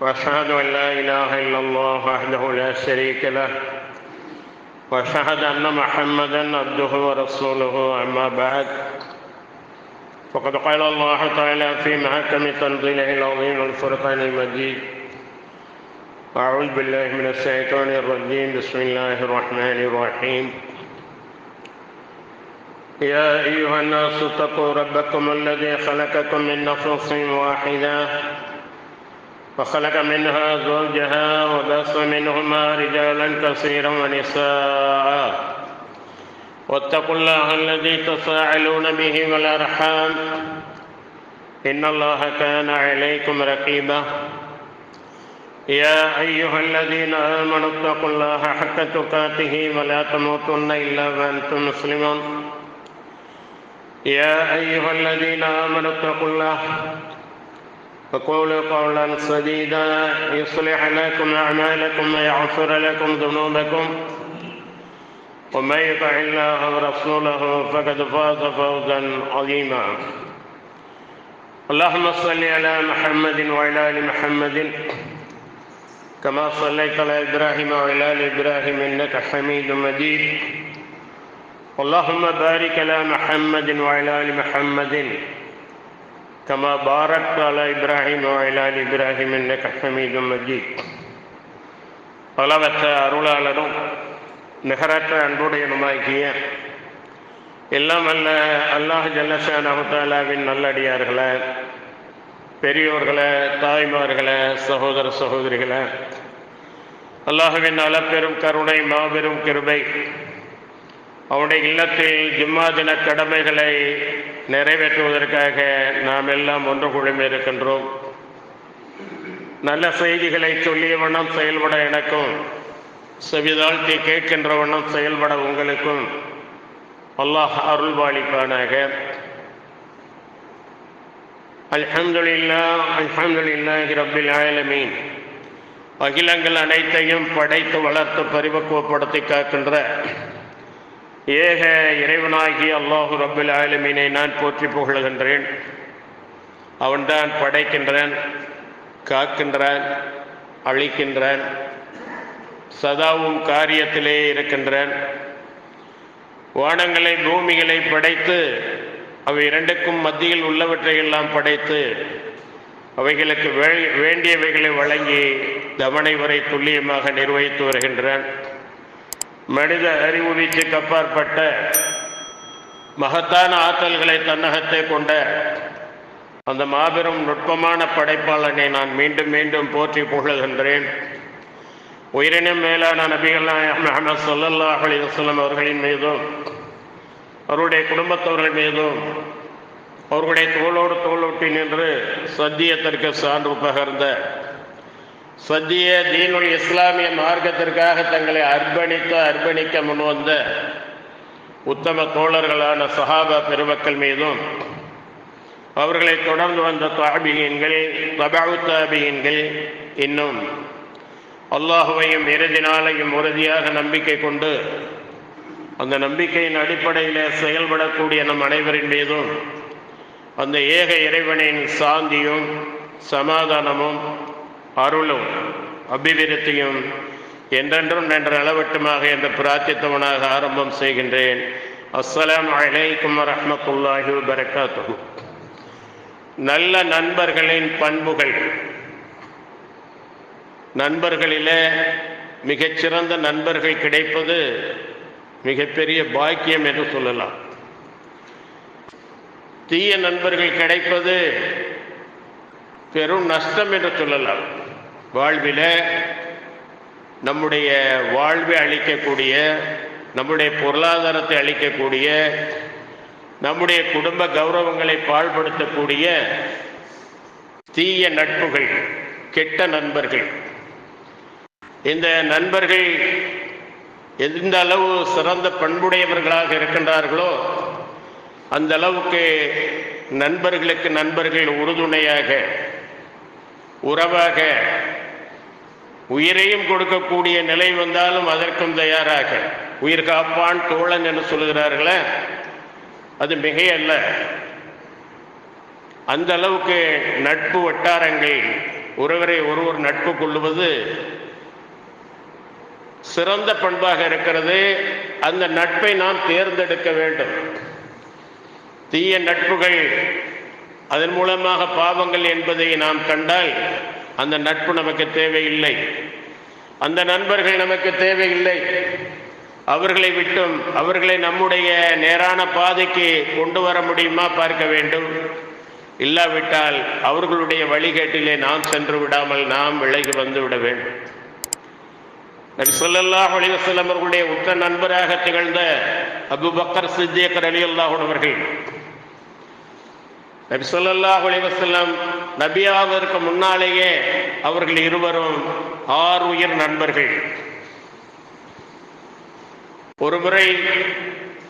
وأشهد أن لا إله إلا الله وحده لا شريك له. وأشهد أن محمدا عبده ورسوله أما بعد. فقد قال الله تعالى في محكم تنزيله العظيم الفرقان المجيد أعوذ بالله من الشيطان الرجيم بسم الله الرحمن الرحيم. يا أيها الناس اتقوا ربكم الذي خلقكم من نفس واحدة وخلق منها زوجها وبث منهما رجالا كثيرا ونساء. واتقوا الله الذي تساءلون به والأرحام. إن الله كان عليكم رقيبا. يا أيها الذين آمنوا اتقوا الله حق تقاته ولا تموتن إلا وأنتم مسلمون. يا أيها الذين آمنوا اتقوا الله فقولوا قولا سديدا. يصلح لكم أعمالكم ويغفر لكم ذنوبكم. ومن يطع الله ورسوله فقد فاز فوزا عظيما. اللهم صل على محمد وعلى آل محمد. كما صليت على إبراهيم وعلى آل إبراهيم إنك حميد مجيد. اللهم بارك على محمد وعلى آل محمد. كما باركت على إبراهيم وعلى آل إبراهيم إنك حميد مجيد அளவற்ற அருளாளரும் நிகரற்ற அன்புடையனுமாகிய எல்லாம் அல்ல அல்லாஹ் ஜல்லஷானஹாலாவின் நல்லடியார்களே பெரியோர்களே தாய்மார்களே சகோதர சகோதரிகளே அல்லாஹுவின் அளப்பெரும் கருணை மாபெரும் கிருபை அவனுடைய இல்லத்தில் ஜும்மா தின கடமைகளை நிறைவேற்றுவதற்காக நாம் எல்லாம் ஒன்று குழுமி இருக்கின்றோம். நல்ல செய்திகளை சொல்லிய வண்ணம் செயல்பட எனக்கும் செவிதாழ்த்தி கேட்கின்ற வண்ணம் செயல்பட உங்களுக்கும் அல்லாஹ் அருள்வாளிப்பானாக. அல்ஹம்துலில்லா அல்ஹம்துலில்லாஹி ரப்பில் ஆலமீன். அகிலங்கள் அனைத்தையும் படைத்து வளர்த்து பரிபக்குவப்படுத்தி காக்கின்ற ஏக இறைவனாகி அல்லாஹு ரபுல் ஆலமீனை நான் போற்றி புகழுகின்றேன். அவன்தான் படைக்கின்றான் காக்கின்றான் அழிக்கின்றான் சதாவும் காரியத்திலே இருக்கின்றான். வானங்களை பூமிகளை படைத்து அவை இரண்டுக்கும் மத்தியில் உள்ளவற்றையெல்லாம் படைத்து அவைகளுக்கு வேண்டியவைகளை வழங்கி தவணை வரை துல்லியமாக நிர்வகித்து வருகின்றான். மனித அறிவு வீச்சுக்கு அப்பாற்பட்ட மகத்தான ஆற்றல்களை தன்னகத்தை கொண்ட அந்த மாபெரும் நுட்பமான படைப்பாளனை நான் மீண்டும் மீண்டும் போற்றி புகழ்கின்றேன். உயிரினம் மேலான நபிகள் அஹமது சொல்லல்லா அலி வஸ்லம் அவர்களின் மீதும் அவருடைய குடும்பத்தவர்கள் மீதும் அவர்களுடைய தோளோடு தோளொட்டி நின்று சத்தியத்திற்கு சான்று பகர்ந்த சத்திய தீனுல் இஸ்லாமிய மார்க்கத்திற்காக தங்களை அர்ப்பணித்து அர்ப்பணிக்க முன்வந்த உத்தம தோழர்களான சஹாபா பெருமக்கள் மீதும் அவர்களை தொடர்ந்து வந்த தாபியன்கள் தபாவு தாபியன்கள் இன்னும் அல்லாஹுவையும் இறுதி நாளையும் உறுதியாக நம்பிக்கை கொண்டு அந்த நம்பிக்கையின் அடிப்படையில் செயல்படக்கூடிய நம் அனைவரின் மீதும் அந்த ஏக இறைவனின் சாந்தியும் சமாதானமும் அருளும் அபிவிருத்தியும் என்றென்றும் என்ற அளவட்டுமாக என்ற பிரார்த்தித்தவனாக ஆரம்பம் செய்கின்றேன். அஸ்ஸலாம் அலைக்கும் வரமத்துல்லாஹி வரகாத்து நல்ல நண்பர்களின் பண்புகள். நண்பர்களிலே மிகச்சிறந்த நண்பர்கள் கிடைப்பது மிகப்பெரிய பாக்கியம் என்று சொல்லலாம். தீய நண்பர்கள் கிடைப்பது பெரும் நஷ்டம் என்று சொல்லலாம். வாழ்வில் நம்முடைய வாழ்வை அளிக்கக்கூடிய நம்முடைய பொருளாதாரத்தை அளிக்கக்கூடிய நம்முடைய குடும்ப கௌரவங்களை பாழ்படுத்தக்கூடிய தீய நட்புகள் கெட்ட நண்பர்கள். இந்த நண்பர்கள் எந்த அளவு சிறந்த பண்புடையவர்களாக இருக்கின்றார்களோ அந்த அளவுக்கு நண்பர்களுக்கு நண்பர்கள் உறுதுணையாக உறவாக உயிரையும் கொடுக்கக்கூடிய நிலை வந்தாலும் அதற்கும் தயாராக. உயிர் காப்பான் தோழன் என்று சொல்லுகிறார்களே அது மிகையல்ல. அந்த அளவுக்கு நட்பு வட்டாரங்கள் ஒருவரை ஒருவர் நட்பு கொள்ளுவது சிறந்த பண்பாக இருக்கிறது. அந்த நட்பை நாம் தேர்ந்தெடுக்க வேண்டும். தீய நட்புகள் அதன் மூலமாக பாவங்கள் என்பதை நாம் கண்டால் அந்த நட்பு நமக்கு தேவையில்லை. அந்த நண்பர்கள் நமக்கு தேவையில்லை. அவர்களை விட்டும் அவர்களை நம்முடைய நேரான பாதைக்கு கொண்டு வர முடியுமா பார்க்க வேண்டும். இல்லாவிட்டால் அவர்களுடைய வழிகேட்டிலே நாம் சென்று விடாமல் நாம் விலகி வந்து விட வேண்டும். நபி ஸல்லல்லாஹு அவர்களுடைய உத்த நண்பராக திகழ்ந்த அபுபக்கர் சித்தியக்கர் ரலியல்லாஹு அன்ஹு அவர்கள் நபி ஸல்லல்லாஹு அலைஹி நபியாவதற்கு முன்னாலேயே அவர்கள் இருவரும் ஆறு உயிர் நண்பர்கள். ஒரு முறை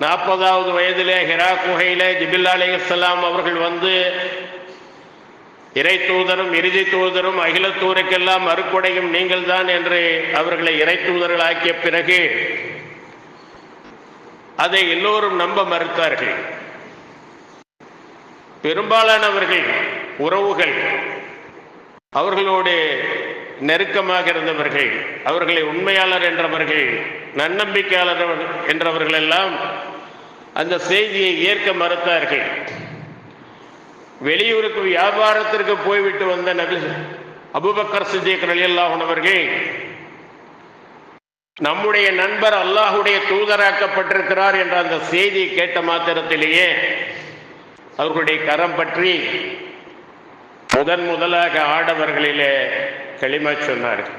நாற்பதாவது வயதிலே ஹிரா குகையிலே ஜிபில் அலைஹிஸ்ஸலாம் அவர்கள் வந்து இறை தூதரும் இறுதி தூதரும் அகிலத்தூருக்கெல்லாம் அறுக்குடையும் நீங்கள்தான் என்று அவர்களை இறை தூதர்களாக்கிய பிறகு அதை எல்லோரும் நம்ப மறுத்தார்கள். பெரும்பாலானவர்கள் உறவுகள் அவர்களோடு நெருக்கமாக இருந்தவர்கள் அவர்களை உண்மையாளர் என்றவர்கள் நன்னம்பிக்கையாளர் என்றவர்கள் எல்லாம் அந்த செய்தியை ஏற்க மறுத்தார்கள். வெளியூருக்கு வியாபாரத்திற்கு போய்விட்டு வந்த நபி அபுபக்கர் சித்திக் அவர்கள் நம்முடைய நண்பர் அல்லாஹுடைய தூதராக்கப்பட்டிருக்கிறார் என்ற அந்த செய்தியை கேட்ட மாத்திரத்திலேயே அவர்களுடைய கரம் பற்றி முதன் முதலாக ஆடவர்களிலே களிமா சொன்னார்கள்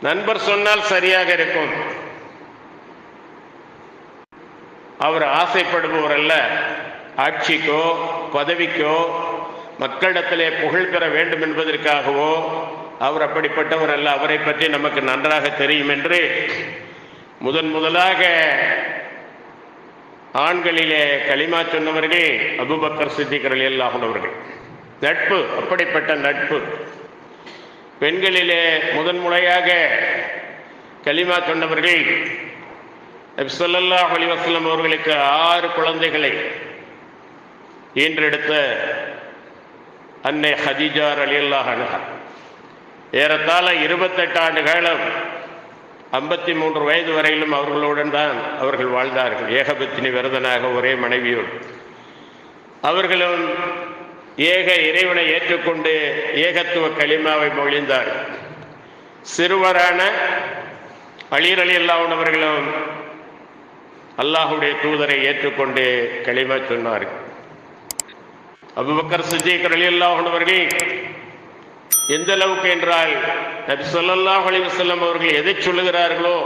நண்பர் சொன்னால் சரியாக இருக்கும். அவர் ஆசைப்படுபவர் அல்ல ஆட்சிக்கோ பதவிக்கோ மக்களிடத்திலே புகழ் பெற வேண்டும் என்பதற்காகவோ அவர் அப்படிப்பட்டவர் அல்ல அவரை பற்றி நமக்கு நன்றாக தெரியும் என்று முதன் முதலாக ஆண்களிலே களிமா சொன்னவர்கள் அபுபக்கர் சித்திகர்கள் எல்லாகுனவர்கள் நட்பு அப்படிப்பட்ட நட்பு. பெண்களிலே முதன் முறையாக களிமா சொன்னவர்கள் சொல்லல்லா அலைஹி அவர்களுக்கு ஆறு குழந்தைகளை ஈன்றெடுத்த அன்னை ஹதிஜார் ரலியல்லாஹு அன்ஹா. ஏறத்தாழ இருபத்தெட்டு ஆண்டு காலம் ஐம்பத்தி மூன்று வயது வரையிலும் அவர்களுடன் தான் அவர்கள் வாழ்ந்தார்கள். ஏகபத்தினி விரதனாக ஒரே மனைவியோடு. அவர்களும் ஏக இறைவனை ஏற்றுக்கொண்டு ஏகத்துவ களிமாவை மொழிந்தார்கள். சிறுவரான அலீர் அல்லாவுனவர்களும் அல்லாஹுடைய தூதரை ஏற்றுக்கொண்டு களிமா சொன்னார்கள். அபுபக்கர் சித்திக் அலி அல்லாஹுனவர்கள் எந்த அளவுக்கு என்றால் நபி சொல்லாஹ் அலைஹி அவர்கள் எதை சொல்லுகிறார்களோ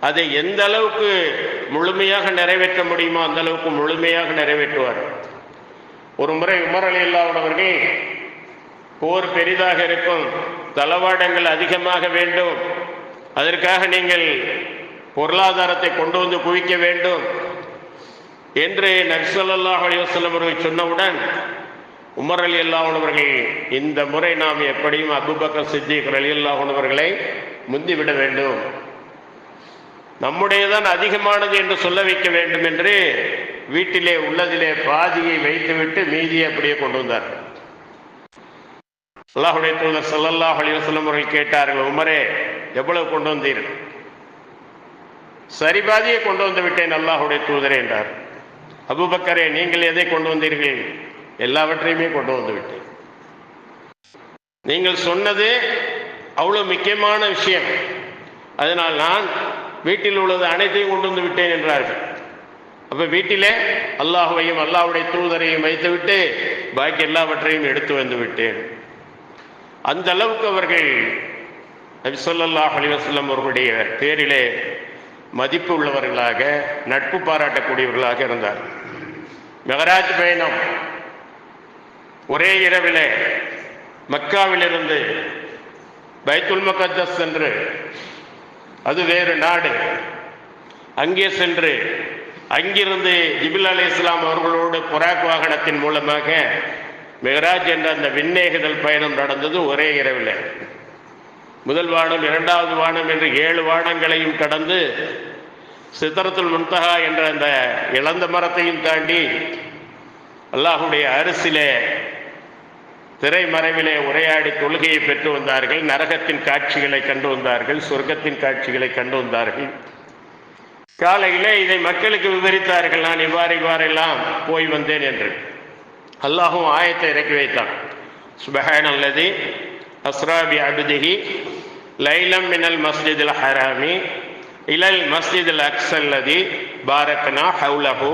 அதை எந்த அளவுக்கு முழுமையாக நிறைவேற்ற முடியுமோ அந்த அளவுக்கு முழுமையாக நிறைவேற்றுவார். ஒரு முறை உமர் அலி அல்லாவுனவர்கள் போர் பெரிதாக இருக்கும் தளவாடங்கள் அதிகமாக வேண்டும் அதற்காக நீங்கள் பொருளாதாரத்தை கொண்டு வந்து குவிக்க வேண்டும் என்று நபிசல்லாஹ் அலிவசல்லம் அவர்கள் சொன்னவுடன் உமர் அலி அல்லாஹனவர்கள் இந்த முறை நாம் எப்படியும் அபுபக்கர் சித்திக் அலி அல்லாஹனவர்களை முந்திவிட வேண்டும். நம்முடையதான் அதிகமானது என்று சொல்ல வைக்க வேண்டும் என்று வீட்டிலே உள்ளதிலே பாதியை வைத்துவிட்டு மீதியை அப்படியே கொண்டு வந்தார். அல்லாஹுடைய தூதர் சல்லல்லாஹ் அலைஹி அவர்கள் கேட்டார்கள் உமரே எவ்வளவு கொண்டு வந்தீர்? சரி பாதியை கொண்டு வந்து விட்டேன் அல்லாஹுடைய தூதரே என்றார். அபூபக்கரே நீங்கள் எதை கொண்டு வந்தீர்கள்? எல்லாவற்றையுமே கொண்டு வந்து விட்டேன். நீங்கள் சொன்னது அவ்வளவு முக்கியமான விஷயம். அதனால் நான் வீட்டில் உள்ளது அனைத்தையும் கொண்டு வந்து விட்டேன் என்றார்கள். அப்ப வீட்டிலே அல்லாஹுவையும் அல்லாஹுடைய தூதரையும் வைத்துவிட்டு பாக்கி எல்லாவற்றையும் எடுத்து வந்து விட்டேன். அந்த அளவுக்கு அவர்கள் நபி ஸல்லல்லாஹு அலைஹி அவர்களுடைய பேரிலே மதிப்பு உள்ளவர்களாக நட்பு பாராட்டக்கூடியவர்களாக இருந்தார் மெகராஜ் பயணம். ஒரே இரவிலே மக்காவிலிருந்து பைத்துல் முகத்தஸ் சென்று அது வேறு நாடு. அங்கே சென்று அங்கிருந்து ஜிபில் அலி இஸ்லாம் அவர்களோடு புறாக் வாகனத்தின் மூலமாக மெஹராஜ் என்ற அந்த விண்ணேகுதல் பயணம் நடந்தது ஒரே இரவில். முதல் வானம் இரண்டாவது வானம் என்று ஏழு வானங்களையும் கடந்து சித்தரத்துல் முன்தகா என்ற அந்த இழந்த மரத்தையும் தாண்டி அல்லாஹுடைய அரசிலே திரைமறைவிலே உரையாடி தொழுகையை பெற்று வந்தார்கள் நரகத்தின் காட்சிகளை கண்டு வந்தார்கள் சொர்க்கத்தின் காட்சிகளை கண்டு வந்தார்கள். காலையிலே இதை மக்களுக்கு விவரித்தார்கள் நான் இவ்வாறு இவ்வாறெல்லாம் போய் வந்தேன் என்று. அல்லாஹும் ஆயத்தை இறக்கி வைத்தான். சுபஹான் அல்லது அஸ்ராபி அபிதிஹி லைலம் மினல் மஸ்ஜிதில் ஹராமி இலல் மஸ்ஜிதில் அக்ஸல்லதி பாரத்னா ஹவுலஹு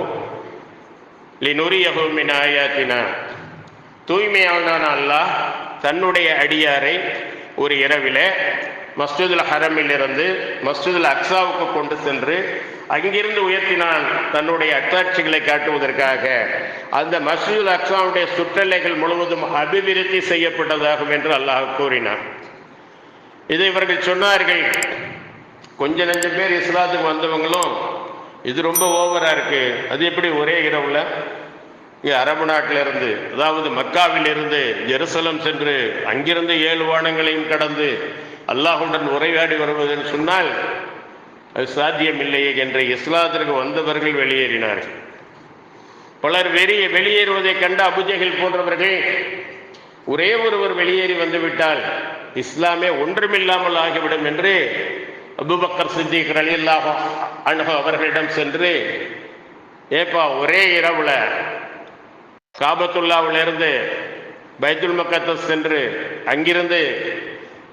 லினுரியஹு ஆயாத்தினா தூய்மையானான அல்லாஹ் தன்னுடைய அடியாரை ஒரு இரவிலே மஸ்ஜிதுல் ஹரமில் இருந்து மஸ்ஜிதுல் அக்ஸாவுக்கு கொண்டு சென்று அங்கிருந்து உயர்த்தினான் தன்னுடைய அத்தாட்சிகளை காட்டுவதற்காக. அந்த மஸ்ஜிதுல் அக்ஸாவுடைய சுற்றலைகள் முழுவதும் அபிவிருத்தி செய்யப்பட்டதாகும் என்று அல்லாஹ் கூறினான். இதை இவர்கள் சொன்னார்கள். கொஞ்ச நஞ்ச பேர் இஸ்லாத்துக்கு வந்தவங்களும் இது ரொம்ப ஓவரா இருக்கு. அது எப்படி ஒரே இரவுல? இங்கே அரபு நாட்டிலிருந்து அதாவது மக்காவிலிருந்து ஜெருசலம் சென்று அங்கிருந்து ஏழு வானங்களையும் கடந்து அல்லாஹுடன் உரையாடி வருவதுன்னு சொன்னால் அது சாத்தியமில்லையே என்ற இஸ்லாத்திற்கு வந்தவர்கள் வெளியேறினார்கள். பலர் வெளியே வெளியேறுவதை கண்ட அபுஜைகள் போன்றவர்கள் ஒரே ஒருவர் வெளியேறி வந்துவிட்டால் இஸ்லாமே ஒன்றுமில்லாமல் ஆகிவிடும் என்று அபுபக்கர் சித்திக் ரலியல்லாஹு அன்ஹு அவர்களிடம் சென்று ஏப்பா ஒரே இரவுல காபத்துல்லாவிலிருந்து பைத்துல் மக்கத்தை சென்று அங்கிருந்து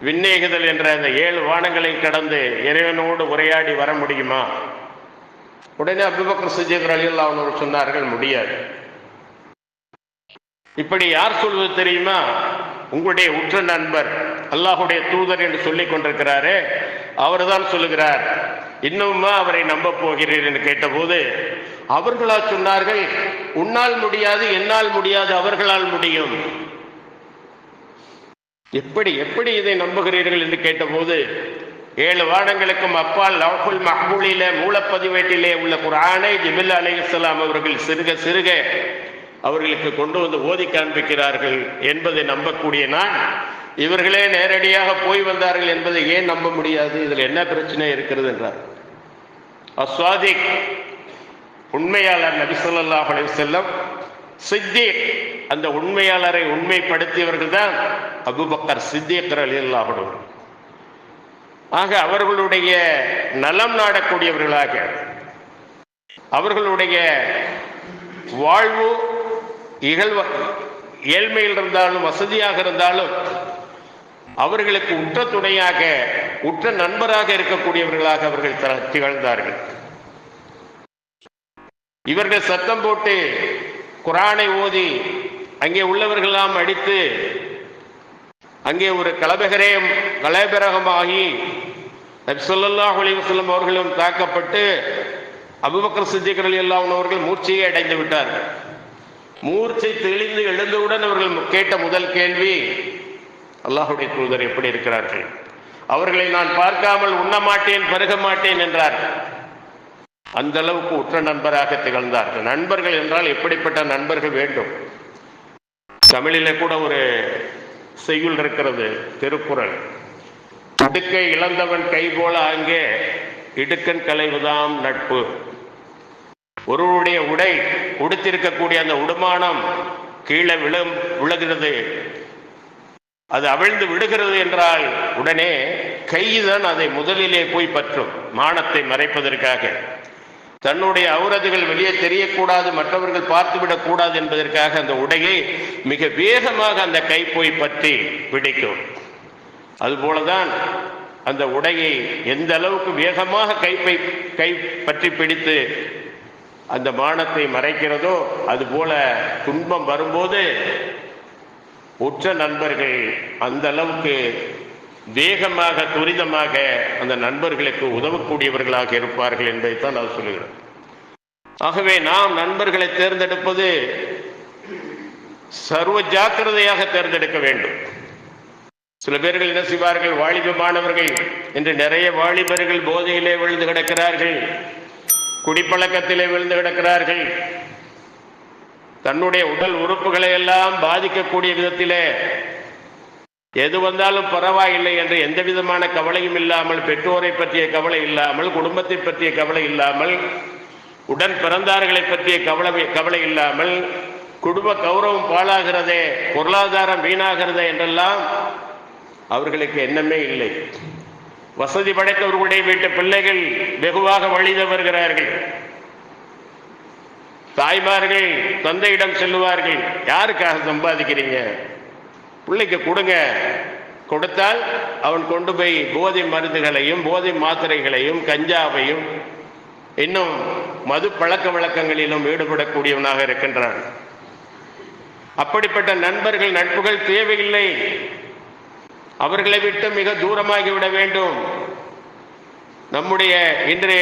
விண்ணேகுதல் என்ற அந்த ஏழு வானங்களை கடந்து இறைவனோடு உரையாடி வர முடியுமா? உடனே அபுபக்கர் சித்திக் ரலியல்லாஹு அன்ஹு சொன்னார்கள் முடியாது. இப்படி யார் சொல்வது தெரியுமா? உங்களுடைய உற்ற நண்பர் அல்லாஹுடைய தூதர் என்று சொல்லிக் கொண்டிருக்கிறாரே அவர்தான் சொல்லுகிறார் இன்னுமா அவரை நம்ப போகிறீர் என்று கேட்டபோது அவர்களா சொன்னார்கள் உன்னால் முடியாது என்னால் முடியாது அவர்களால் முடியும். எப்படி எப்படி இதை நம்புகிறீர்கள்? என்று கேட்டபோது ஏழு வானங்களுக்கும் அப்பால் லவ்ஹுல் மஹபூலில மூலப்பதிவேட்டிலே உள்ள குரானை ஜிபில் அலைஹிஸ்ஸலாம் அவர்கள் சிறுக சிறுக அவர்களுக்கு கொண்டு வந்து ஓதி காண்பிக்கிறார்கள் என்பதை நம்பக்கூடிய நான் இவர்களே நேரடியாக போய் வந்தார்கள் என்பதை ஏன் நம்ப முடியாது? இதில் என்ன பிரச்சனை இருக்கிறது என்றார். அஸ்வாதிக் உண்மையாளர் நபிசல்லாஹ் செல்லம் அலைஹி சித்திக் அந்த உண்மையாளரை உண்மைப்படுத்தியவர்கள் தான் அபுபக்கர் சித்தியக்கர் ரலியல்லாஹு அன்ஹு. ஆக அவர்களுடைய நலம் நாடக்கூடியவர்களாக அவர்களுடைய வாழ்வு இகழ்வ ஏழ்மையில் இருந்தாலும் வசதியாக இருந்தாலும் அவர்களுக்கு உற்ற துணையாக உற்ற நண்பராக இருக்கக்கூடியவர்களாக அவர்கள் த- திகழ்ந்தார்கள். இவர்கள் சத்தம் போட்டு குரானை ஓதி அங்கே உள்ளவர்களெல்லாம் அடித்து அங்கே ஒரு கலபகரையும் கலபரகமாகி நபி ஸல்லல்லாஹு அவர்களும் தாக்கப்பட்டு அபுபக்கர் சித்திக் எல்லாம் அவர்கள் மூர்ச்சையை அடைந்து விட்டார்கள். மூர்ச்சை தெளிந்து எழுந்தவுடன் அவர்கள் கேட்ட முதல் கேள்வி அல்லாஹுடைய தூதர் எப்படி இருக்கிறார்கள்? அவர்களை நான் பார்க்காமல் உண்ண மாட்டேன் பருக மாட்டேன் என்றார்கள் அந்த அளவுக்கு உற்ற நண்பராக திகழ்ந்தார்கள். நண்பர்கள் என்றால் எப்படிப்பட்ட நண்பர்கள் வேண்டும்? தமிழிலே கூட ஒரு செய்யுள் இருக்கிறது திருக்குறள். இடுக்கை இழந்தவன் கை போல அங்கே இடுக்கன் களைவுதாம் நட்பு. ஒருவருடைய உடை உடுத்திருக்கக்கூடிய அந்த உடுமானம் கீழே விழும் விழுகிறது. அது அவிழ்ந்து விடுகிறது என்றால் உடனே கைதான் அதை முதலிலே போய் பற்றும் மானத்தை மறைப்பதற்காக. தன்னுடைய அவுரதுகள் வெளியே தெரியக்கூடாது மற்றவர்கள் பார்த்துவிடக் கூடாது என்பதற்காக அந்த உடையை மிக வேகமாக அந்த கை போய் பற்றி பிடிக்கும். அதுபோலதான் அந்த உடையை எந்த அளவுக்கு வேகமாக கைப்பை கை பற்றி பிடித்து அந்த மானத்தை மறைக்கிறதோ அதுபோல துன்பம் வரும்போது உற்ற நண்பர்கள் அந்த அளவுக்கு வேகமாக துரிதமாக அந்த நண்பர்களுக்கு உதவக்கூடியவர்களாக இருப்பார்கள் என்பதைத்தான் நான் சொல்லுகிறேன். ஆகவே நாம் நண்பர்களை தேர்ந்தெடுப்பது சர்வ ஜாக்கிரதையாக தேர்ந்தெடுக்க வேண்டும். சில பேர்கள் என்ன செய்வார்கள்? வாலிப மாணவர்கள் என்று நிறைய வாலிபர்கள் போதையிலே விழுந்து கிடக்கிறார்கள். குடிப்பழக்கத்திலே விழுந்து கிடக்கிறார்கள். தன்னுடைய உடல் உறுப்புகளை எல்லாம் பாதிக்கக்கூடிய விதத்திலே எது வந்தாலும் பரவாயில்லை என்று எந்த விதமான கவலையும் இல்லாமல் பெற்றோரை பற்றிய கவலை இல்லாமல் குடும்பத்தை பற்றிய கவலை இல்லாமல் உடன் பிறந்தார்களை பற்றிய கவலை கவலை இல்லாமல் குடும்ப கௌரவம் பாழாகிறதே பொருளாதாரம் வீணாகிறதே என்றெல்லாம் அவர்களுக்கு எண்ணமே இல்லை. வசதி படைத்தவர்களுடைய வீட்டு பிள்ளைகள் வெகுவாக வழித வருகிறார்கள். தாய்மார்கள் தந்தையிடம் செல்லுவார்கள் யாருக்காக சம்பாதிக்கிறீங்க? பிள்ளைக்கு கொடுங்க. கொடுத்தால் அவன் கொண்டு போய் போதை மருந்துகளையும் போதை மாத்திரைகளையும் கஞ்சாவையும் இன்னும் மது பழக்க வழக்கங்களிலும் ஈடுபடக்கூடியவனாக இருக்கின்றான். அப்படிப்பட்ட நண்பர்கள் நட்புகள் தேவையில்லை. அவர்களை விட்டு மிக தூரமாகிவிட வேண்டும். நம்முடைய இன்று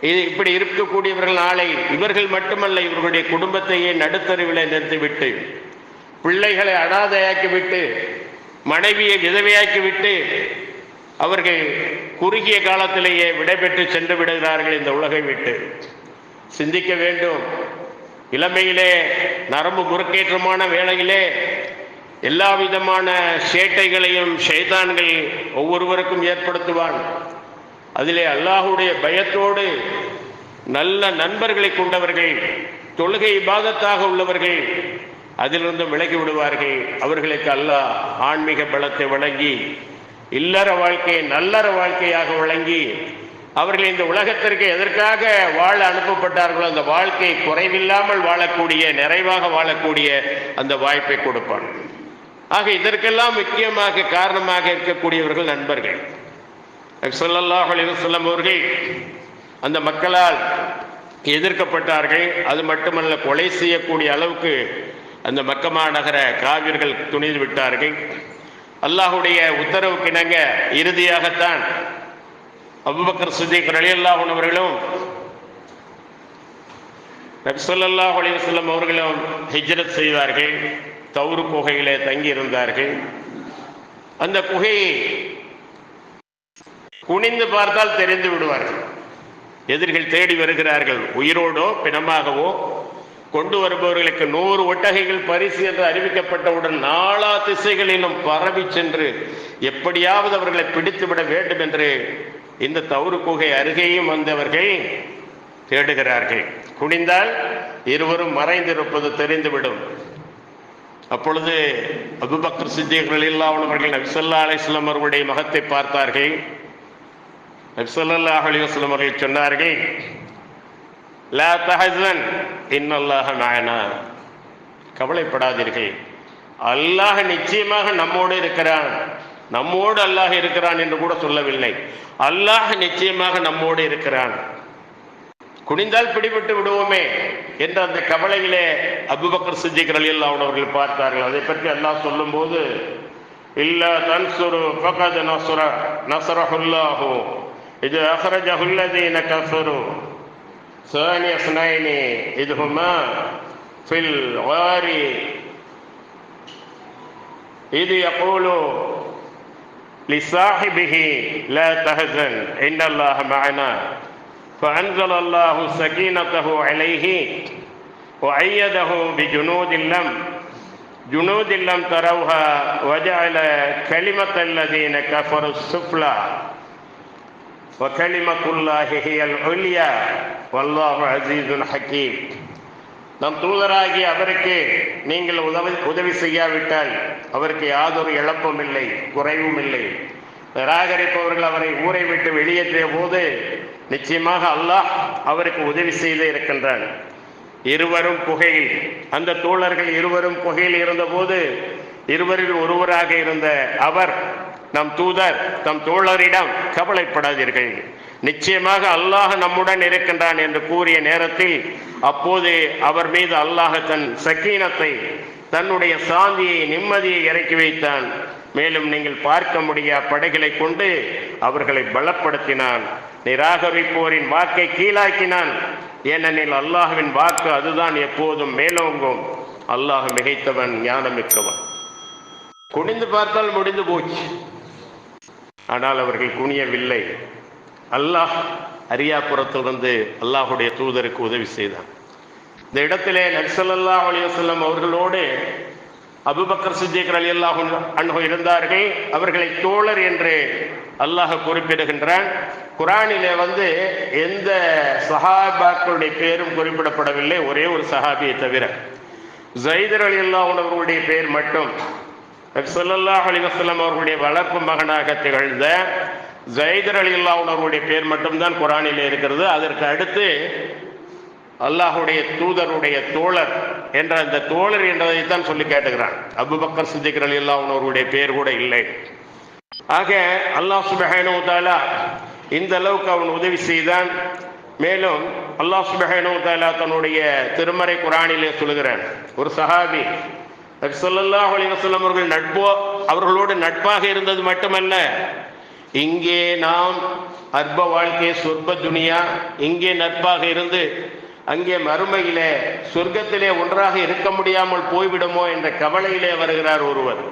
இது இப்படி இருக்கக்கூடியவர்கள் நாளை இவர்கள் மட்டுமல்ல இவர்களுடைய குடும்பத்தையே நடுத்தருவிலே நிறுத்திவிட்டு பிள்ளைகளை அனாதையாக்கிவிட்டு மனைவியை விதவையாக்கிவிட்டு அவர்கள் குறுகிய காலத்திலேயே விடைபெற்று சென்று விடுகிறார்கள் இந்த உலகை விட்டு. சிந்திக்க வேண்டும். இளமையிலே நரம்பு முறுக்கேற்றமான வேளையிலே எல்லா விதமான சேட்டைகளையும் ஷைதான்கள் ஒவ்வொருவருக்கும் ஏற்படுத்துவான். அதிலே அல்லாஹுடைய பயத்தோடு நல்ல நண்பர்களை கொண்டவர்கள் தொழுகை பாதத்தாக உள்ளவர்கள் அதிலிருந்து விலகி விடுவார்கள். அவர்களுக்கு அல்லாஹ் ஆன்மீக பலத்தை வழங்கி இல்லற வாழ்க்கையை நல்லற வாழ்க்கையாக வழங்கி அவர்கள் இந்த உலகத்திற்கு எதற்காக வாழ அனுப்பப்பட்டார்களோ அந்த வாழ்க்கை குறைவில்லாமல் வாழக்கூடிய நிறைவாக வாழக்கூடிய அந்த வாய்ப்பை கொடுப்பான் ஆக இதற்கெல்லாம் முக்கியமாக காரணமாக இருக்கக்கூடியவர்கள் நண்பர்கள். ஸல்லல்லாஹு அலைஹி அவர்கள் அந்த மக்களால் எதிர்க்கப்பட்டார்கள். அது மட்டுமல்ல கொலை செய்யக்கூடிய அளவுக்கு அந்த மக்கமா நகர காவியர்கள் துணிந்து விட்டார்கள். அல்லாஹுடைய உத்தரவுக்கு இணங்க இறுதியாகத்தான் அபுபக்கர் சுதீக் ரலியல்லாஹு அவர்களும் நபிசல்லாஹ் அலிவசல்லம் அவர்களும் ஹிஜ்ரத் செய்தார்கள். தௌரு குகையிலே தங்கி இருந்தார்கள் அந்த குகையை குனிந்து பார்த்தால் தெரிந்து விடுவார்கள். எதிரிகள் தேடி வருகிறார்கள். உயிரோடோ பிணமாகவோ கொண்டு வருபவர்களுக்கு நூறு ஒட்டகைகள் பரிசு என்று அறிவிக்கப்பட்டவுடன் நாலா திசைகளிலும் பரவி சென்று எப்படியாவது அவர்களை பிடித்துவிட வேண்டும் என்று இந்த தவறு குகை அருகேயும் வந்தவர்கள் தேடுகிறார்கள். குனிந்தால் இருவரும் மறைந்திருப்பது தெரிந்துவிடும். அப்பொழுது அபுபக்கர் சித்திகள் அவர்கள் நபிசல்லா அலிஸ்லாம் அவர்களுடைய மகத்தை பார்த்தார்கள். நபிசல்லாஹ் அலிவஸ்லம் அவர்கள் சொன்னார்கள் லா தஹசன் இன்னல்லாஹ நாயனா கவலைப்படாதீர்கள். அல்லாஹ் நிச்சயமாக நம்மோடு இருக்கிறான். நம்மோடு அல்லாஹ் இருக்கிறான் என்று கூட சொல்லவில்லை. அல்லாஹ் நிச்சயமாக நம்மோடு இருக்கிறான். குனிந்தால் பிடிபட்டு விடுவோமே என்ற அந்த கவலையிலே அபுபக்கர் சித்திக் அவனவர்கள் அவர்கள் பார்த்தார்கள். அதை பற்றி அல்லாஹ் சொல்லும்போது இல்ல தன்சுரு ஃபகத் إذ أخرجه الذين كفروا. ثاني اثنين إذ هما في الغار. إذ يقول لصاحبه لا تهزن إن الله معنا. فأنزل الله سكينته عليه وأيده بجنود لم جنود لم تروها وجعل كلمة الذين كفروا السفلى. وكلمة الله هي العليا والله عزيز حكيم நம் தூதராகி அவருக்கு நீங்கள் உதவி உதவி செய்யாவிட்டால் அவருக்கு யாதொரு இழப்பும் இல்லை குறைவும் இல்லை நிராகரிப்பவர்கள் அவரை ஊரை விட்டு வெளியேற்றிய போது நிச்சயமாக அல்லாஹ் அவருக்கு உதவி செய்து இருக்கின்றான் இருவரும் குகையில் அந்த தோழர்கள் இருவரும் குகையில் இருந்தபோது இருவரில் ஒருவராக இருந்த அவர் நம் தூதர் தம் தோழரிடம் கவலைப்படாதீர்கள். நிச்சயமாக அல்லாஹ் நம்முடன் இருக்கின்றான் என்று கூறிய நேரத்தில் அப்போது அவர் மீது அல்லாஹ் தன் சக்கீனத்தை தன்னுடைய சாந்தியை நிம்மதியை இறக்கி வைத்தான். மேலும் நீங்கள் பார்க்க முடியா படைகளை கொண்டு அவர்களை பலப்படுத்தினான். நிராகரிப்போரின் வாக்கை கீழாக்கினான். ஏனெனில் அல்லாஹுவின் வாக்கு அதுதான் எப்போதும் மேலோங்கும். அல்லாஹ் மிகைத்தவன் ஞானமிக்கவன். குனிந்து பார்த்தால் முடிந்து போச்சு. ஆனால் அவர்கள் குனியவில்லை. அல்லாஹ் அரியாபுரத்திலிருந்து அல்லாஹுடைய தூதருக்கு உதவி செய்தான். இந்த இடத்திலே நக்சல்லா அலிவசல்லம் அவர்களோடு அபுபக்கர் சித்திகர் அலி அல்லாஹ் அன்ஹோ இருந்தார்கள். அவர்களை தோழர் என்று அல்லாஹ் குறிப்பிடுகின்றான். குரானிலே வந்து எந்த சஹாபாக்களுடைய பேரும் குறிப்பிடப்படவில்லை. ஒரே ஒரு சஹாபியை தவிர. ஜைதர் அலி அல்லாஹ் அவர்களுடைய பெயர் மட்டும். சொல்லல்லாஹ் அலிவசல்லம் அவர்களுடைய வளர்ப்பு மகனாக திகழ்ந்த ஜைதர் அலி அல்லாஹ் அவர்களுடைய பேர் மட்டும்தான் குரானில் இருக்கிறது. அதற்கு அடுத்து அல்லாஹுடைய தூதருடைய தோழர் என்ற அந்த தோழர் என்றதைத்தான் சொல்லி கேட்டுக்கிறான். அபுபக்கர் சித்திகர் அலி அல்லாஹ் அவர்களுடைய பேர் கூட இல்லை. ஆக அல்லாஹ் சுபஹானு தாலா இந்த அளவுக்கு அவன் உதவி செய்தான். மேலும் அல்லாஹ் சுபஹானு தாலா தன்னுடைய திருமறை குரானிலே சொல்லுகிறான். ஒரு சஹாபி சொல்லல்லாஹ் அலிவசல்லம் அவர்கள் நட்போ அவர்களோடு நட்பாக இருந்தது மட்டுமல்ல. இங்கே நாம் அற்ப வாழ்க்கை சொற்ப துனியா இங்கே நட்பாக இருந்து அங்கே மறுமையிலே சொர்க்கத்திலே ஒன்றாக இருக்க முடியாமல் போய்விடுமோ என்ற கவலையிலே வருகிறார் ஒருவர்.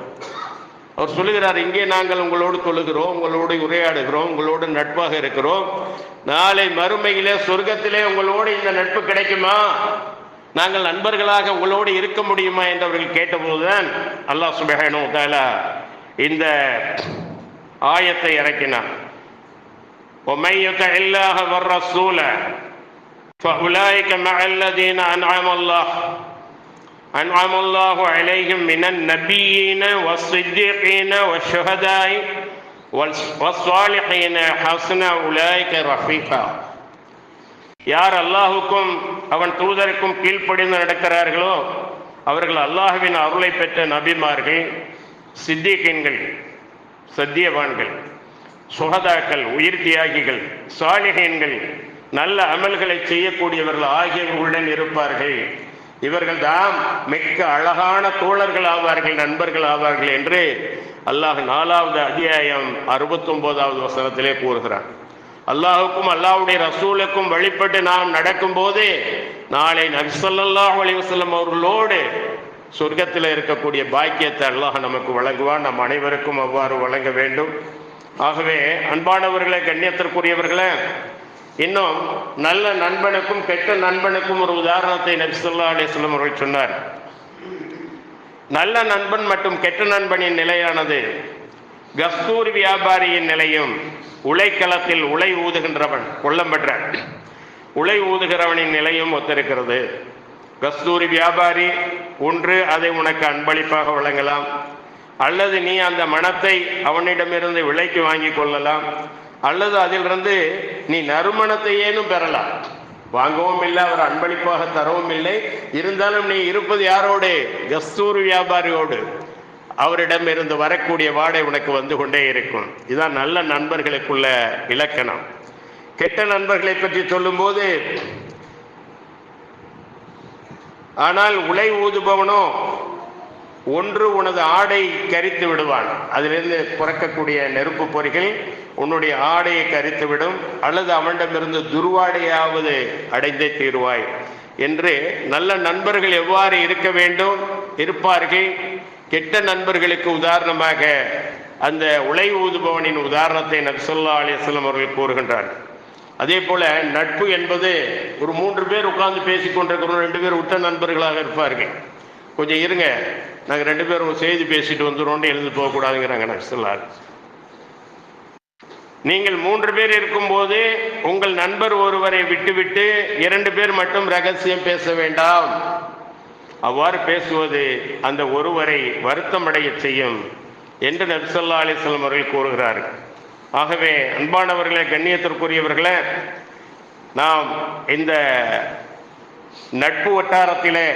அவர் சொல்லுகிறார் இங்கே நாங்கள் உங்களோடு தொழுகிறோம் உங்களோடு உரையாடுகிறோம் உங்களோடு நட்பாக இருக்கிறோம். நாளை மறுமையிலே சொர்க்கத்திலே உங்களோடு இந்த நட்பு கிடைக்குமா? நாங்கள் நண்பர்களாக உங்களோடு இருக்க முடியுமா என்று அவர்கள் கேட்டபோதுதான் அல்லாஹ் சுபஹானு தாலா இந்த ஆயத்தை இறக்கினார் ومن يطع الله والرسول فأولئك مع الذين أنعم الله أنعم الله عليهم من النبيين والصديقين والشهداء والصالحين حسن أولئك رفيقا யார் அல்லாஹுக்கும் அவன் தூதருக்கும் கீழ்ப்படிந்து நடக்கிறார்களோ அவர்கள் அல்லாஹுவின் அருளை பெற்ற நபிமார்கள் சித்திகன்கள் சத்தியவான்கள் சுகதாக்கள் உயிர் தியாகிகள் சாலிகன்கள் நல்ல அமல்களை செய்யக்கூடியவர்கள் ஆகியவர்களுடன் இருப்பார்கள். இவர்கள் தாம் மிக்க அழகான தோழர்கள் ஆவார்கள் நண்பர்கள் ஆவார்கள் என்று அல்லாஹ் நாலாவது அத்தியாயம் அறுபத்தொன்பதாவது வசனத்திலே கூறுகிறான். அல்லாஹுக்கும் அல்லாஹுடைய ரசூலுக்கும் வழிபட்டு நாம் நடக்கும்போது நாளை நபிசல்லாஹ் அலிவசல்லம் அவர்களோடு சொர்க்கத்தில் இருக்கக்கூடிய பாக்கியத்தை அல்லாஹ் நமக்கு வழங்குவான். நம் அனைவருக்கும் அவ்வாறு வழங்க வேண்டும். ஆகவே அன்பானவர்களே கண்ணியத்திற்குரியவர்களே இன்னும் நல்ல நண்பனுக்கும் கெட்ட நண்பனுக்கும் ஒரு உதாரணத்தை நபிசல்லா அலிஸ்லம் அவர்கள் சொன்னார். நல்ல நண்பன் மற்றும் கெட்ட நண்பனின் நிலையானது கஸ்தூரி வியாபாரியின் நிலையும் உலைக்களத்தில் உலை ஊதுகின்றவன் கொள்ளம் பெற்ற. உலை ஊதுகிறவனின் நிலையும் ஒத்திருக்கிறது. கஸ்தூரி வியாபாரி ஒன்று அதை உனக்கு அன்பளிப்பாக வழங்கலாம். அல்லது நீ அந்த மனத்தை அவனிடமிருந்து விலைக்கு வாங்கி கொள்ளலாம். அல்லது அதிலிருந்து நீ நறுமணத்தையேனும் பெறலாம். வாங்கவும் இல்லை அவர் அன்பளிப்பாக தரவும் இல்லை. இருந்தாலும் நீ இருப்பது யாரோடு? கஸ்தூர் வியாபாரியோடு. அவரிடம் இருந்து வரக்கூடிய வாடை உனக்கு வந்து கொண்டே இருக்கும். இதுதான் நல்ல நண்பர்களுக்குள்ள இலக்கணம். கெட்ட நண்பர்களை பற்றி சொல்லும்போது ஆனால் உலை ஊதுபவனோ ஒன்று உனது ஆடை கரித்து விடுவான். அதிலிருந்து பிறக்கக்கூடிய நெருப்பு பொறிகள் உன்னுடைய ஆடையை கரித்து விடும் அல்லது அவனிடமிருந்து துருவாடையாவது அடைந்தே தீருவாய் என்று நல்ல நண்பர்கள் எவ்வாறு இருக்க வேண்டும்? இருப்பார்கள். கெட்ட நண்பர்களுக்கு உதாரணமாக அந்த உலை ஊதுபவனின் உதாரணத்தை நக்சல்லா அலிஸ்லாம் அவர்கள் கூறுகின்றார் அதே போல நட்பு என்பது ஒரு மூன்று பேர் உட்கார்ந்து பேசிக் கொண்டிருக்கிறோம் ரெண்டு பேர் உற்ற நண்பர்களாக இருப்பார்கள். கொஞ்சம் இருங்க நாங்கள் ரெண்டு பேரும் செய்தி பேசிட்டு வந்துடுறோம்னு எழுந்து போகக்கூடாதுங்கிறாங்க நக்சல்லா நீங்கள் மூன்று பேர் இருக்கும்போது உங்கள் நண்பர் ஒருவரை விட்டுவிட்டு இரண்டு பேர் மட்டும் ரகசியம் பேச வேண்டாம். அவ்வாறு பேசுவது அந்த ஒருவரை வருத்தமடைய செய்யும் என்று நபிசல்லா அலிஸ்லாம் அவர்கள் கூறுகிறார்கள். ஆகவே அன்பானவர்களே கண்ணியத்திற்குரியவர்களே நாம் இந்த நட்பு வட்டாரத்திலே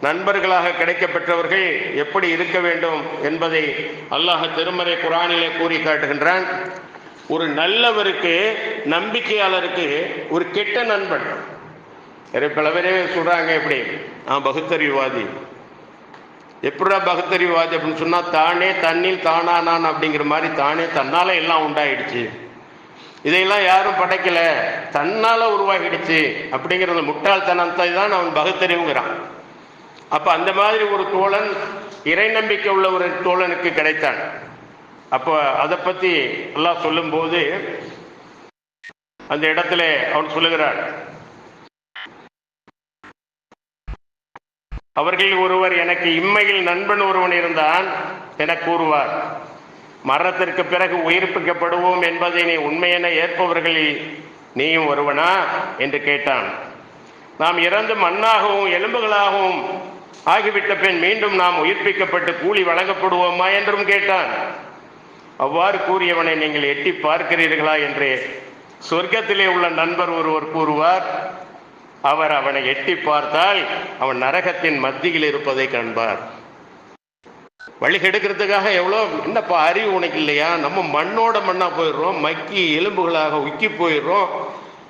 நண்பர்களாக கிடைக்கப்பெற்றவர்கள் எப்படி இருக்க வேண்டும் என்பதை அல்லாஹ் திருமறை குரானிலே கூறி காட்டுகின்றான். ஒரு நல்லவருக்கு நம்பிக்கையாளருக்கு ஒரு கெட்ட நண்பன் பல பேரே சொல்கிறாங்க எப்படி? நான் பகுத்தறிவுவாதி. எப்படா பகுத்தறிவாதி அப்படின்னு சொன்னால் தானே தண்ணில் தானானான் அப்படிங்கிற மாதிரி தானே தன்னால் எல்லாம் உண்டாயிடுச்சு. இதையெல்லாம் யாரும் படைக்கலை. தன்னால் உருவாகிடுச்சு அப்படிங்கிற முட்டாள்தனத்தை தான் அவன் பகுத்தறிவுங்கிறான். அப்போ அந்த மாதிரி ஒரு தோழன் இறை நம்பிக்கை உள்ள ஒரு தோழனுக்கு கிடைத்தான். அப்போ அதை பற்றி எல்லாம் சொல்லும்போது அந்த இடத்துல அவன் சொல்லுகிறான் அவர்களில் ஒருவர் எனக்கு இம்மையில் நண்பன் ஒருவன் இருந்தான் என கூறுவார். மரணத்திற்கு பிறகு உயிர்ப்பிக்கப்படுவோம் என்பதை நீ உண்மையென ஏற்பவர்களில் நீயும் ஒருவனா? என்று கேட்டான். நாம் இறந்து மண்ணாகவும் எலும்புகளாகவும் ஆகிவிட்ட பின் மீண்டும் நாம் உயிர்ப்பிக்கப்பட்டு கூலி வழங்கப்படுவோமா என்றும் கேட்டான். அவ்வாறு கூறியவனை நீங்கள் எட்டி பார்க்கிறீர்களா? என்று சொர்க்கத்திலே உள்ள நண்பர் ஒருவர் கூறுவார். அவர் அவனை எட்டி பார்த்தால் அவன் நரகத்தின் மத்தியில் இருப்பதை காண்பார். வழி கெடுக்கிறதுக்காக எவ்வளோ என்னப்பா அறிவு உனக்கு இல்லையா? நம்ம மண்ணோட மண்ணாக போயிடுறோம் மக்கி எலும்புகளாக உக்கி போயிடுறோம்.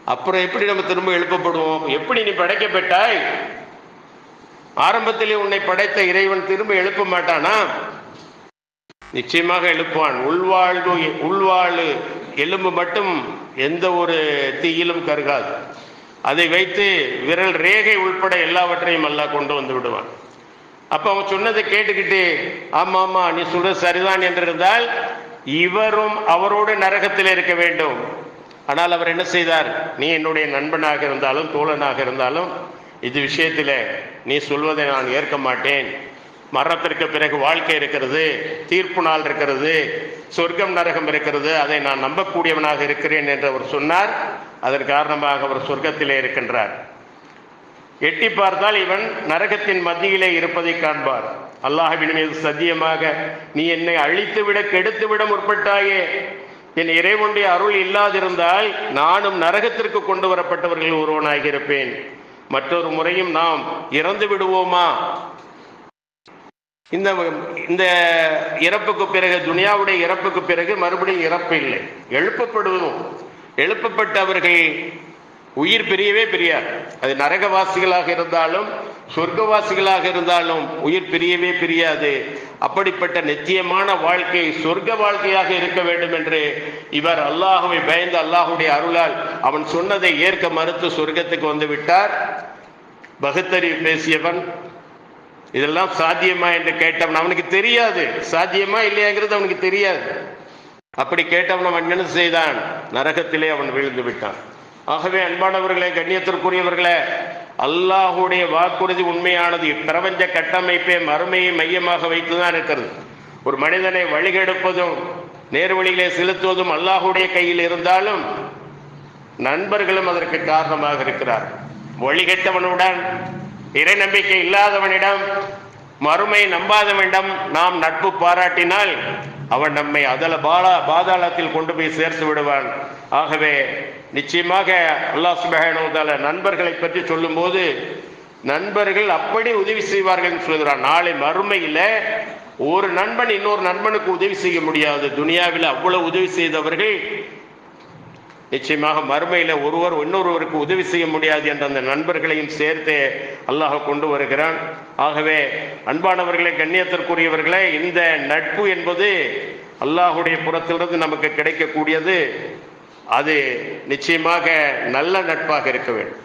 அப்புறம் எப்படி நம்ம திரும்ப எழுப்பப்படுவோம்? எப்படி நீ படைக்கப்பட்டாய்? ஆரம்பத்திலே உன்னை படைத்த இறைவன் திரும்ப எழுப்ப மாட்டானா? நிச்சயமாக எழுப்புவான். உள்வாழ்வு உள்வாழ். எலும்பு மட்டும் எந்த ஒரு தீயிலும் கருகாது. அதை வைத்து விரல் ரேகை உள்பட எல்லாவற்றையும் அல்லாஹ் கொண்டு வந்து விடுவான். அப்ப அவன் சொன்னதை கேட்டுக்கிட்டு ஆமா ஆமா நீ சொல்றது சரிதான் என்றிருந்தால் இவரும் அவரோடு நரகத்தில் இருக்க வேண்டும். ஆனால் அவர் என்ன செய்தார்? நீ என்னுடைய நண்பனாக இருந்தாலும் தோழனாக இருந்தாலும் இது விஷயத்தில் நீ சொல்வதை நான் ஏற்க மாட்டேன். மரணத்திற்கு பிறகு வாழ்க்கை இருக்கிறது தீர்ப்பு நாள் இருக்கிறது சொர்க்கம் நரகம் இருக்கிறது அதை நான் நம்பக்கூடியவனாக இருக்கிறேன் என்று அவர் சொன்னார். அதன் காரணமாக அவர் சொர்க்கத்திலே இருக்கின்றார். எட்டி பார்த்தால் இவன் நரகத்தின் மத்தியிலே இருப்பதை காண்பார். அல்லாஹவின் மீது சத்தியமாக நீ என்னை அழித்துவிட கெடுத்துவிட முற்பட்டாயே. என் இறைவனுடைய அருள் இல்லாதிருந்தால் நானும் நரகத்திற்கு கொண்டு வரப்பட்டவர்கள் ஒருவனாக இருப்பேன். மற்றொரு முறையும் நாம் இறந்து விடுவோமா இந்த இந்த இறப்புக்கு பிறகு துனியாவுடைய இறப்புக்கு பிறகு மறுபடியும் இறப்பு இல்லை. எழுப்பப்படுவதும் எழுப்பப்பட்டவர்கள் உயிர் பிரியவே பிரியாது. அது நரகவாசிகளாக இருந்தாலும் சொர்க்கவாசிகளாக இருந்தாலும் உயிர் பிரியவே பிரியாது. அப்படிப்பட்ட நிச்சயமான வாழ்க்கை சொர்க்க வாழ்க்கையாக இருக்க வேண்டும் என்று இவர் அல்லாஹுவை பயந்து அல்லாஹுடைய அருளால் அவன் சொன்னதை ஏற்க மறுத்து சொர்க்கத்துக்கு வந்து விட்டார். பகுத்தறிவு பேசியவன் இதெல்லாம் சாத்தியமா என்று கேட்டவன் அவனுக்கு தெரியாது. சாத்தியமா இல்லையாங்கிறது அவனுக்கு தெரியாது. அப்படி கேட்டவன் அவன் என்ன செய்தான்? நரகத்திலே அவன் விழுந்து விட்டான். ஆகவே அன்பானவர்களே கண்ணியத்திற்குரியவர்களே அல்லாஹுடைய வாக்குறுதி உண்மையானது பிரபஞ்ச கட்டமைப்பே மறுமையை மையமாக வைத்துதான் இருக்கிறது. ஒரு மனிதனை வழிகெடுப்பதும் நேர்வழியிலே செலுத்துவதும் அல்லாஹுடைய கையில் இருந்தாலும் நண்பர்களும் அதற்கு காரணமாக இருக்கிறார் வழிகெட்டவனுடன் இறை நம்பிக்கை இல்லாதவனிடம் மறுமை நம்பாதவனிடம் நாம் நட்பு பாராட்டினால் அவன் நம்மை அதல பாலா பாதாளத்தில் கொண்டு போய் சேர்த்து விடுவான். ஆகவே நிச்சயமாக அல்லாஹ் சுபஹானுவதால நண்பர்களை பற்றி சொல்லும்போது நண்பர்கள் அப்படி உதவி செய்வார்கள் சொல்கிறான். நாளை மறுமையில் ஒரு நண்பன் இன்னொரு நண்பனுக்கு உதவி செய்ய முடியாது. துனியாவில் அவ்வளவு உதவி செய்தவர்கள் நிச்சயமாக மறுமையில ஒருவர் இன்னொருவருக்கு உதவி செய்ய முடியாது என்ற அந்த நண்பர்களையும் சேர்த்து அல்லாஹ் கொண்டு வருகிறான். ஆகவே அன்பானவர்களை கண்ணியத்திற்குரியவர்களே இந்த நட்பு என்பது அல்லாஹுடைய புறத்திலிருந்து நமக்கு கிடைக்கக்கூடியது. அது நிச்சயமாக நல்ல நட்பாக இருக்க வேண்டும்.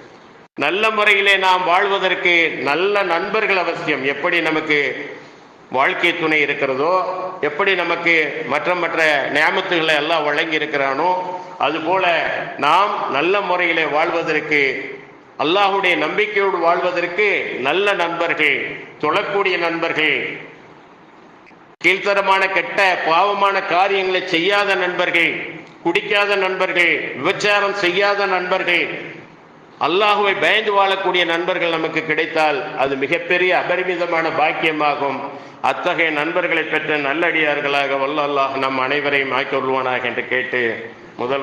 நல்ல முறையிலே நாம் வாழ்வதற்கு நல்ல நண்பர்கள் அவசியம். எப்படி நமக்கு வாழ்க்கை துணை இருக்கிறதோ எப்படி நமக்கு மற்ற மற்ற நியமத்துகளை எல்லாம் வழங்கி இருக்கிறானோ அதுபோல நாம் நல்ல முறையிலே வாழ்வதற்கு அல்லாஹுடைய நம்பிக்கையோடு வாழ்வதற்கு நல்ல நண்பர்கள் தொழக்கூடிய நண்பர்கள் கீழ்த்தரமான கெட்ட பாவமான காரியங்களை செய்யாத நண்பர்கள் குடிக்காத நண்பர்கள் விபச்சாரம் செய்யாத நண்பர்கள் அல்லாஹுவை பயந்து வாழக்கூடிய நண்பர்கள் நமக்கு கிடைத்தால் அது மிகப்பெரிய அபரிமிதமான பாக்கியமாகும். அத்தகைய நண்பர்களை பெற்ற நல்லடியார்களாக வல்ல அல்லாஹ் நம் அனைவரையும் ஆக்கி வருவானாக என்று கேட்டு முதல்